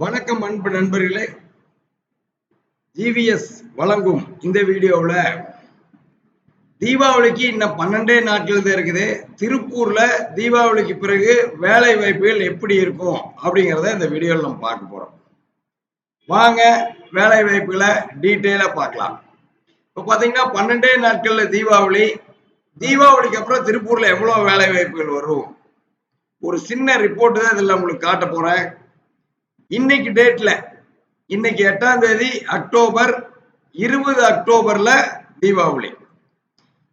வணக்கம் அன்பு நண்பர்களே. ஜிவிஎஸ் வழங்கும் இந்த வீடியோவில் தீபாவளிக்கு இன்னும் பன்னெண்டே நாட்கள் தான் இருக்குது. திருப்பூர்ல தீபாவளிக்கு பிறகு வேலை வாய்ப்புகள் எப்படி இருக்கும் அப்படிங்கிறத இந்த வீடியோவில் நம்ம பார்க்க போறோம். வாங்க வேலை வாய்ப்புகளை டீட்டெயிலாக பார்க்கலாம். இப்போ பார்த்தீங்கன்னா பன்னெண்டே நாட்கள்ல தீபாவளி. தீபாவளிக்கு அப்புறம் திருப்பூர்ல எவ்வளோ வேலை வாய்ப்புகள் வரும்? ஒரு சின்ன ரிப்போர்ட் தான் இதில் உங்களுக்கு காட்ட போறேன். இன்னைக்கு டேட்ல இன்னைக்கு எட்டாம் தேதி அக்டோபர் இருபது அக்டோபர்ல தீபாவளி.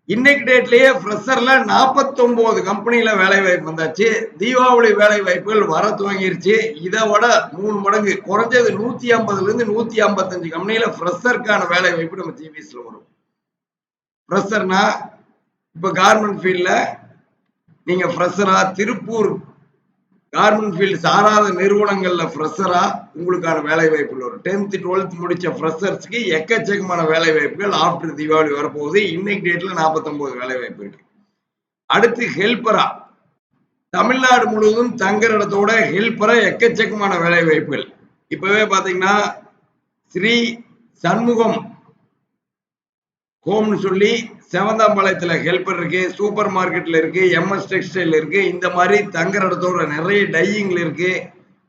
இன்னைக்கு டேட்லயே ஃப்ரெஷர்ல நாற்பத்தொன்பது கம்பெனில வேலை வாய்ப்பு வந்தாச்சு. தீபாவளி வேலை வாய்ப்புகள் வர துவங்கிருச்சு. இதை விட மூணு மடங்கு குறைஞ்சது நூத்தி ஐம்பதுல இருந்து நூத்தி ஐம்பத்தஞ்சு கம்பெனில ஃப்ரெஷருக்கான வேலை வாய்ப்பு நம்ம ஜிபிஎஸ்ல வரும். ஃப்ரெஷர்னா இப்ப கார்மெண்ட் ஃபீல்ட்ல நீங்க ஃப்ரெஷரா திருப்பூர் கார்மெண்ட் ஃபீல்டு சாராத நிறுவனங்களில் ஃப்ரெஷரா உங்களுக்கான வேலை வாய்ப்புகள் வரும். டென்த்து டுவெல்த் முடிச்ச ஃப்ரெஷர்ஸ்க்கு எக்கச்சக்கமான வேலை வாய்ப்புகள் ஆஃப்டர் தீபாவளி வரப்போகுது. இன்னைக்கு டேட்ல நாற்பத்தொம்போது வேலை வாய்ப்பு இருக்கு. அடுத்து ஹெல்ப்பரா தமிழ்நாடு முழுவதும் தங்குற இடத்தோட ஹெல்ப்பரா எக்கச்சக்கமான வேலை வாய்ப்புகள் இப்பவே பார்த்தீங்கன்னா ஸ்ரீ சண்முகம் ஹோம்னு சொல்லி செவந்தாம்பாளையத்தில் ஹெல்ப்பர் இருக்கு சூப்பர் மார்க்கெட்ல இருக்கு எம்எஸ் டெக்ஸ்டைல் இருக்கு இந்த மாதிரி தங்குற இடத்தோட நிறைய டையிங்ல இருக்கு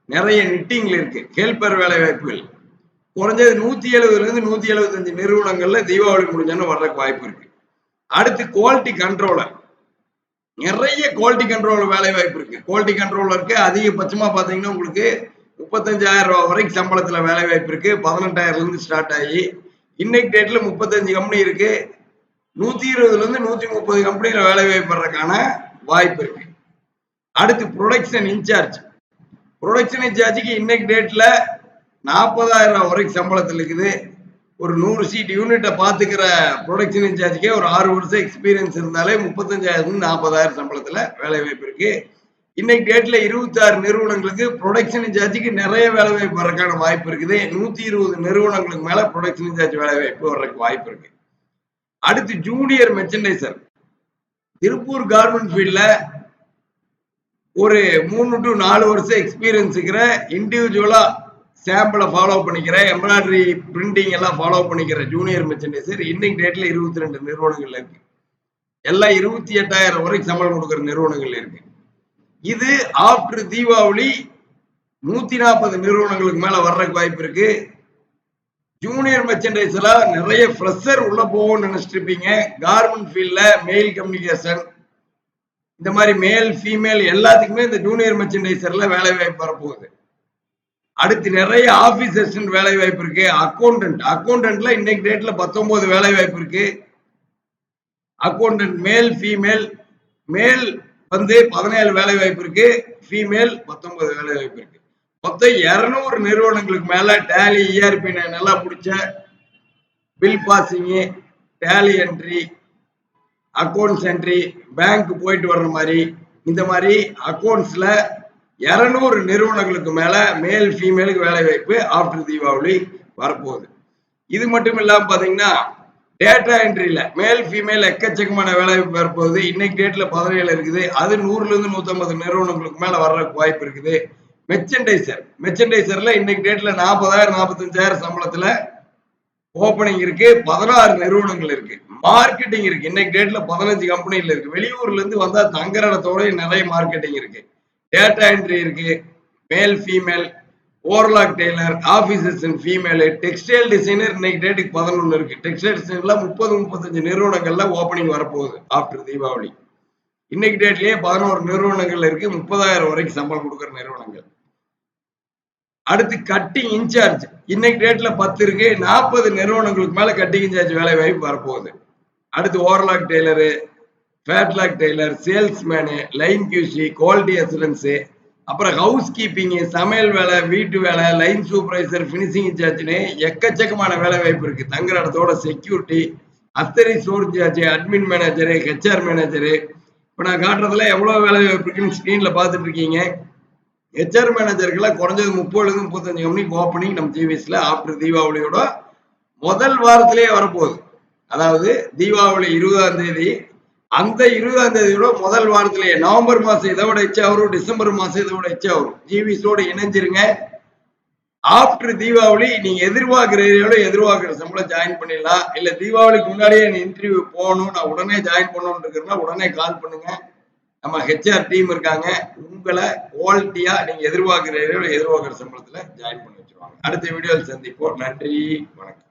நிறைய நிட்டிங்ல இருக்கு ஹெல்ப்பர் வேலை வாய்ப்புகள். குறைஞ்சது நூத்தி எழுபதுல இருந்து நூத்தி எழுபத்தஞ்சு நிறுவனங்கள்ல தீபாவளி முடிஞ்சோன்னு வர்றதுக்கு வாய்ப்பு இருக்கு. அடுத்து குவாலிட்டி கண்ட்ரோலர் நிறைய குவாலிட்டி கண்ட்ரோல் வேலை வாய்ப்பு இருக்கு. குவாலிட்டி கண்ட்ரோலருக்கு அதிகபட்சமா பாத்தீங்கன்னா உங்களுக்கு முப்பத்தஞ்சாயிரம் ரூபாய் வரைக்கும் சம்பளத்துல வேலை வாய்ப்பு இருக்கு. பதினெட்டாயிரம்ல இருந்து ஸ்டார்ட் ஆகி இன்னைக்கு டேட்ல முப்பத்தஞ்சு கம்பெனி இருக்கு. நூத்தி இருபதுல இருந்து நூத்தி முப்பது கம்பெனியில வேலை வாய்ப்புறதுக்கான வாய்ப்பு இருக்கு. அடுத்து ப்ரொடக்ஷன் இன்சார்ஜ் ப்ரொடக்ஷன் இன்சார்ஜுக்கு இன்னைக்கு டேட்ல நாற்பதாயிரம் ரூபாய் வரைக்கும் சம்பளத்தில் இருக்குது. ஒரு நூறு சீட் யூனிட்டை பார்த்துக்கிற ப்ரொடக்ஷன் இன்சார்ஜுக்கே ஒரு ஆறு வருஷம் எக்ஸ்பீரியன்ஸ் இருந்தாலே முப்பத்தஞ்சாயிரம் நாற்பதாயிரம் சம்பளத்தில் வேலை வாய்ப்பு இருக்குது இன்னைக்கு டேட்ல இருபத்தாறு நிறுவனங்களுக்கு ப்ரொடக்ஷன் இன்சார்ஜுக்கு நிறைய வேலை வாய்ப்பு வரக்கான வாய்ப்பு இருக்குது. நூத்தி இருபது நிறுவனங்களுக்கு மேல ப்ரொடக்ஷன் இன்சார்ஜ் வேலை வாய்ப்பு வர்றதுக்கு வாய்ப்பு இருக்கு. அடுத்து ஜூனியர் மெர்ச்சன்டைசர் திருப்பூர் கார்மெண்ட் ஃபீல்ட்ல ஒரு மூணு டு நாலு வருஷம் எக்ஸ்பீரியன்ஸ் இருக்கிற இண்டிவிஜுவலா சாம்பிளை ஃபாலோ பண்ணிக்கிற எம்ப்ராய்டரி பிரிண்டிங் எல்லாம் ஃபாலோ பண்ணிக்கிற ஜூனியர் மெர்ச்சன்டைசர் இன்னைக்கு டேட்ல இருபத்தி ரெண்டு நிறுவனங்கள்ல இருக்கு. எல்லாம் இருபத்தி எட்டாயிரம் வரைக்கும் சம்பளம் கொடுக்குற நிறுவனங்கள் இருக்கு. இது ஆஃப்டர் தீபாவளி நூத்தி நாற்பது நிறுவனங்களுக்கு மேல வர்றதுக்கு வாய்ப்பு இருக்கு. ஜூனியர் மெர்ச்சன்டைஸ்ல நிறைய ஃப்ரெஷர் உள்ள போகும்னு நினைச்சிட்டு இருப்பீங்க கார்மெண்ட் ஃபீல்ட்ல மெயில் கம்யூனிகேஷன் இந்த மாதிரி மேல் ஃபீமேல் எல்லாத்துக்குமே இந்த ஜூனியர் மெர்ச்சன்டைசர்ல வேலை வாய்ப்பு வரப்போகுது. அடுத்து நிறைய ஆபீஸ் அசிஸ்டன்ட் வேலை வாய்ப்பு இருக்கு. அக்கௌண்டன்ட் அக்கௌண்டன்ட்ல இன்னைக்கு டேட்ல பத்தொன்பது வேலை வாய்ப்பு இருக்கு. அக்கௌண்டன்ட் மேல் ஃபீமேல் மேல் வந்து பதினேழு வேலை வாய்ப்பு இருக்கு ஃபீமேல் பத்தொன்பது வேலை வாய்ப்பு இருக்கு. மொத்தம் இருநூறு நிறுவனங்களுக்கு மேல டேலி இஆர்பி நல்லா பிடிச்ச bill passing tally entry accounts entry bank போயிட்டு வர்ற மாதிரி இந்த மாதிரி அக்கௌண்ட்ஸ்ல இருநூறு நிறுவனங்களுக்கு மேல மேல் ஃபீமேலுக்கு வேலை வாய்ப்பு ஆஃப்டர் தீபாவளி வரப்போகுது. இது மட்டும் இல்லாம பாத்தீங்கன்னா டேட்டா என்ட்ரியில மேல் ஃபீமேல் எக்கச்சக்கமான வேலை வாய்ப்பு வரப்போகுது இன்னைக்கு டேட்ல பதினேழு இருக்குது. அது நூறுலேருந்து நூற்றம்பது நிறுவனங்களுக்கு மேலே வர்றதுக்கு வாய்ப்பு இருக்குது. மெர்ச்சன்டைசர் மெர்ச்சன்டைசர்ல இன்னைக்கு டேட்ல நாற்பதாயிரம் நாற்பத்தஞ்சாயிரம் சம்பளத்தில் ஓப்பனிங் இருக்கு. பதினாறு நிறுவனங்கள் இருக்கு. மார்க்கெட்டிங் இருக்கு. இன்னைக்கு டேட்ல பதினஞ்சு கம்பெனிகள் இருக்கு. வெளியூர்ல இருந்து வந்தா தங்குற இடத்தோடய நிறைய மார்க்கெட்டிங் இருக்கு. டேட்டா என்ட்ரி இருக்கு. Male female overlock tailor office assistant female textile designer இன்னைக்கு டேட்டுக்கு பதினொன்று இருக்கு. டெக்ஸ்டைல் டிசைன்ல முப்பது முப்பத்தஞ்சு நிறுவனங்கள்ல ஓப்பனிங் வரப்போகுது ஆஃப்டர் தீபாவளி இன்னைக்கு டேட்லயே பதினோரு நிறுவனங்கள் இருக்கு முப்பதாயிரம் வரைக்கும் சம்பளம் கொடுக்குற நிறுவனங்கள். அடுத்து கட்டிங் இன்சார்ஜ் இன்னைக்கு டேட்ல பத்து இருக்கு நாற்பது நிறுவனங்களுக்கு மேல கட்டிங் இன்சார்ஜ் வேலை வாய்ப்பு வரப்போகுது. அடுத்து overlock tailor flatlock tailor salesman line QC quality assurance அப்புறம் ஹவுஸ் கீப்பிங் சமையல் வேலை வீட்டு வேலை லைன் சூப்பர்வைசர் ஃபினிஷிங் இன்சார்ஜ்னு எக்கச்சக்கமான வேலை வாய்ப்பு இருக்கு. தங்குற இடத்தோட security Athari store incharge admin manager HR manager இப்போ நான் காட்டுறதுல எவ்வளோ வேலை வாய்ப்பு இருக்குன்னு ஸ்க்ரீனில் பார்த்துட்டு இருக்கீங்க. ஹெச்ஆர் மேனேஜருக்குலாம் குறைஞ்சது முப்பதுலேருந்து முப்பத்தஞ்சு மணிக்கு ஓப்பனிங் நம்ம ஜிவிஎஸ்ல ஆஃப்டர் தீபாவளியோட முதல் வாரத்திலேயே வரப்போகுது. அதாவது தீபாவளி இருபதாம் தேதி அந்த இருபதாம் தேதியோட முதல் வாரத்திலேயே நவம்பர் மாசம் இதை விட எச்சா வரும் டிசம்பர் மாசம் இதை விட எச்சா வரும். ஜிவிஸோட இணைஞ்சிருங்க. ஆஃப்டர் தீபாவளி நீங்க எதிர்பார்க்கிற ஏரியாவோட எதிர்பார்க்கிற சம்பளம் ஜாயின் பண்ணிடலாம். இல்ல தீபாவளிக்கு முன்னாடியே இன்டர்வியூ போகணும் நான் உடனே ஜாயின் பண்ணணும்னு இருக்கிறேன்னா உடனே கால் பண்ணுங்க. நம்ம ஹெச்ஆர் டீம் இருக்காங்க. உங்களை குவாலிட்டியா நீங்க எதிர்பார்க்கிற ஏரியாவோட எதிர்பார்க்கிற சம்பளத்துல ஜாயின் பண்ணி வச்சிருவாங்க. அடுத்த வீடியோவில் சந்திப்போம். நன்றி. வணக்கம்.